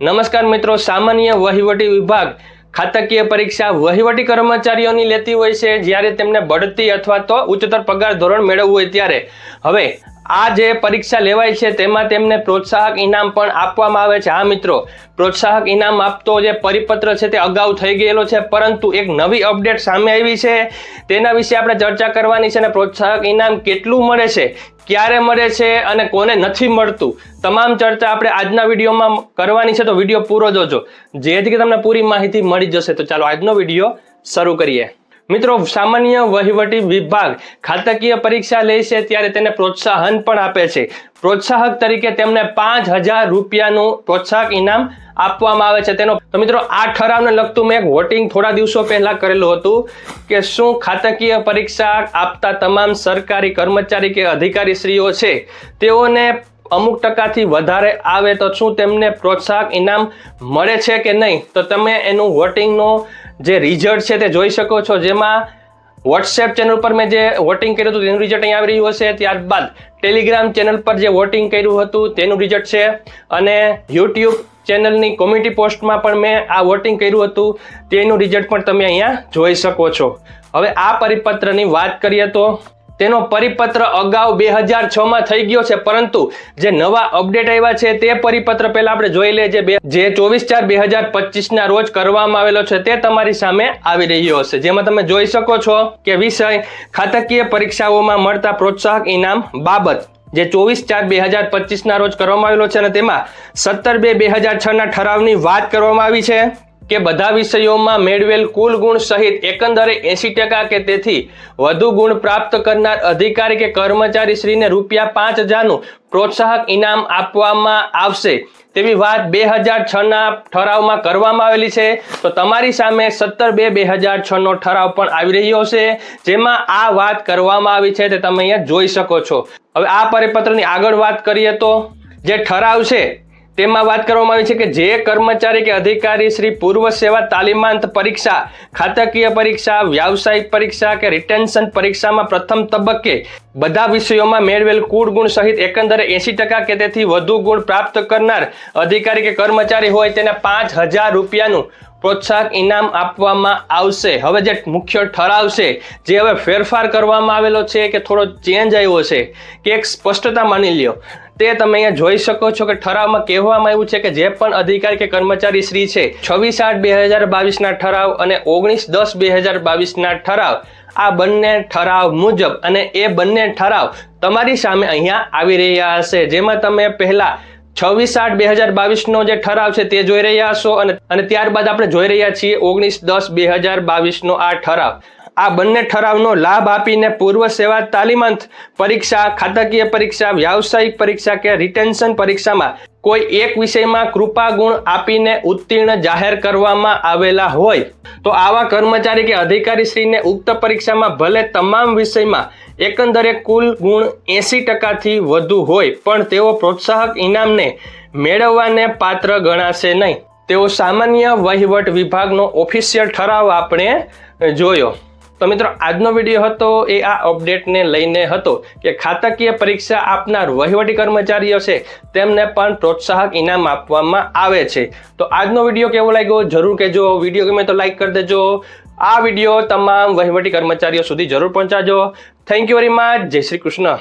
નમસ્કાર મિત્રો, સામાન્ય વહીવટી વિભાગ ખાતાકીય પરીક્ષા વહીવટી કર્મચારીઓની લેતી હોય છે. જ્યારે તેમને બઢતી અથવા તો ઉચ્ચતર પગાર ધોરણ મેળવવું હોય ત્યારે. હવે આ જે પરીક્ષા લેવાય છે તેમાં તેમને પ્રોત્સાહક ઇનામ પણ આપવામાં આવે છે. હા, મિત્રો, પ્રોત્સાહક ઇનામ આપતો જે પરિપત્ર છે તે અગાઉ થઈ ગયેલો છે, પરંતુ એક નવી અપડેટ સામે આવી છે. તેના વિશે આપણે ચર્ચા કરવાની છે અને પ્રોત્સાહક ઇનામ કેટલું મળે છે, ક્યારે મળે છે અને કોને નથી મળતું. તમામ ચર્ચા આપણે આજના વિડીયોમાં કરવાની છે, તો વીડિયો પૂરો જોજો. જેથી કે તમને પૂરી માહિતી મળી જશે. તો ચાલો, આજનો વીડિયો શરૂ કરીએ. મિત્રો, સામાન્ય વહીવટી વિભાગ ખાતાકીય પરીક્ષા લે છે ત્યારે તેને પ્રોત્સાહન પણ આપે છે. પ્રોત્સાહક તરીકે તેમને પાંચ હજાર રૂપિયાનું પ્રોત્સાહક ઇનામ આપવામાં આવે છે. તેનો તો મિત્રો, આ ઠરાવને લગતું મેં એક વોટિંગ થોડા દિવસો પહેલા કરેલું હતું કે શું ખાતાકીય પરીક્ષા આપતા તમામ સરકારી કર્મચારી કે અધિકારીશ્રીઓ છે, તેઓને અમુક ટકાથી વધારે આવે તો શું તેમને પ્રોત્સાહક ઇનામ મળે છે કે નહીં? તો તમે એનું વોટિંગનો જે રિઝલ્ટ છે તે જોઈ શકો છો, જેમાં વોટ્સએપ ચેનલ પર મેં જે વોટિંગ કર્યું હતું, તેનું રિઝલ્ટ અહીં આવી રહ્યું હશે. ત્યારબાદ ટેલિગ્રામ ચેનલ પર જે વોટિંગ કર્યું હતું, તેનું રિઝલ્ટ છે. અને યુટ્યુબ ચેનલની કોમ્યુનિટી પોસ્ટમાં પણ મેં આ વોટિંગ કર્યું હતું, તેનું રિઝલ્ટ પણ તમે અહીંયા જોઈ શકો છો. હવે આ પરિપત્રની વાત કરીએ તો તેનો પરિપત્ર અગાઉ બે હજાર છ માં થઈ ગયો છે, પરંતુ જે નવા અપડેટ આવ્યા છે તે પરિપત્ર પહેલા આપણે જોઈ લઈએ જે જે ચોવીસ ચાર બે હજાર પચીસ ના રોજ કરવામાં આવેલો છે તે તમારી સામે આવી રહ્યો હશે. જેમાં તમે જોઈ શકો છો કે વિષય ખાતાકીય પરીક્ષાઓમાં મળતા પ્રોત્સાહક ઇનામ બાબત જે ચોવીસ ચાર બે હજાર પચીસ ના રોજ કરવામાં આવેલો છે અને તેમાં સત્તર બે બે હજાર છ ના ઠરાવની વાત કરવામાં આવી છે. કે બધા વિષયોમાં મેળવેલ કુલ ગુણ સહિત એકંદરે એસી ટકા કે તેથી વધુ ગુણ પ્રાપ્ત કરનાર અધિકારી કે કર્મચારી શ્રીને રૂપિયા પાંચ હજારનું પ્રોત્સાહક ઇનામ આપવામાં આવશે. તેવી વાત બે હજાર છના ઠરાવમાં કરવામાં આવેલી છે. તો તમારી સામે સત્તર બે બે હજાર છનો ઠરાવ પણ આવી રહ્યો છે. જેમાં આ વાત કરવામાં આવી છે તે તમે અહીંયા જોઈ શકો છો. હવે આ પરિપત્રની આગળ વાત કરીએ તો જે ઠરાવ છે તેમાં વાત કરવામાં આવી છે કે જે કર્મચારી કે અધિકારી શ્રી પૂર્વ સેવા તાલીમાંત પરીક્ષા, ખાતાકીય પરીક્ષા, વ્યાવસાયિક પરીક્ષા કે રિટેન્શન પરીક્ષામાં પ્રથમ તબક્કે બધા વિષયોમાં મેળવેલ કુળ ગુણ સહિત એકંદરે એસી ટકા કે તેથી વધુ ગુણ પ્રાપ્ત કરનાર અધિકારી કે કર્મચારી હોય તેને પાંચ હજાર રૂપિયાનું પ્રોત્સાહક ઇનામ આપવામાં આવશે. હવે જે મુખ્ય ઠરાવ છે, જે હવે ફેરફાર કરવામાં આવેલો છે કે થોડો ચેન્જ આવ્યો છે, કે એક સ્પષ્ટતા માની લ્યો. તે તમે અહીંયા જોઈ શકો છો કે ઠરાવમાં કહેવામાં આવ્યું છે કે જે પણ અધિકારી કે કર્મચારી શ્રી છે, છવ્વીસ આઠ બે હજાર બાવીસના ઠરાવ અને ઓગણીસ દસ બે હજાર બાવીસના ઠરાવ, આ બંને ઠરાવ મુજબ અને એ બંને ઠરાવ તમારી સામે અહીંયા આવી રહ્યા હશે. જેમાં તમે પહેલા છવ્વીસ આઠ બે હજાર બાવીસનો જે ઠરાવ છે તે જોઈ રહ્યા હશો અને ત્યારબાદ આપણે જોઈ રહ્યા છીએ ઓગણીસ દસ બે હજાર બાવીસનો આ ઠરાવ. આ બંને ઠરાવનો લાભ આપીને પૂર્વ સેવા તાલીમાંત પરીક્ષા, ખાતાકીય પરીક્ષા, વ્યાવસાયિક પરીક્ષા કે રિટેન્શન પરીક્ષામાં કોઈ એક વિષયમાં કૃપા ગુણ આપીને ઉત્તીર્ણ જાહેર કરવામાં આવેલા હોય, તો આવા કર્મચારી કે અધિકારીશ્રીને ઉક્ત પરીક્ષામાં ભલે તમામ વિષયમાં એકંદરે કુલ ગુણ એંસી ટકાથી વધુ હોય, પણ તેઓ પ્રોત્સાહક ઇનામને મેળવવાને પાત્ર ગણાશે નહીં. તેઓ સામાન્ય વહીવટ વિભાગનો ઓફિશિયલ ઠરાવ આપણે જોયો. તો મિત્રો, આજનો વીડિયો હતો એ આ અપડેટને લઈને હતો કે ખાતાકીય પરીક્ષા આપનાર વહીવટી કર્મચારીઓ છે, તેમને પણ પ્રોત્સાહક ઇનામ આપવામાં આવે છે. તો આજનો વીડિયો કેવો લાગ્યો? જરૂર કહેજો. વીડિયો ગમે તો લાઈક કરી દેજો. આ વીડિયો તમામ વહીવટી કર્મચારીઓ સુધી જરૂર પહોંચાડજો. Thank you very much Jai Shri Krishna.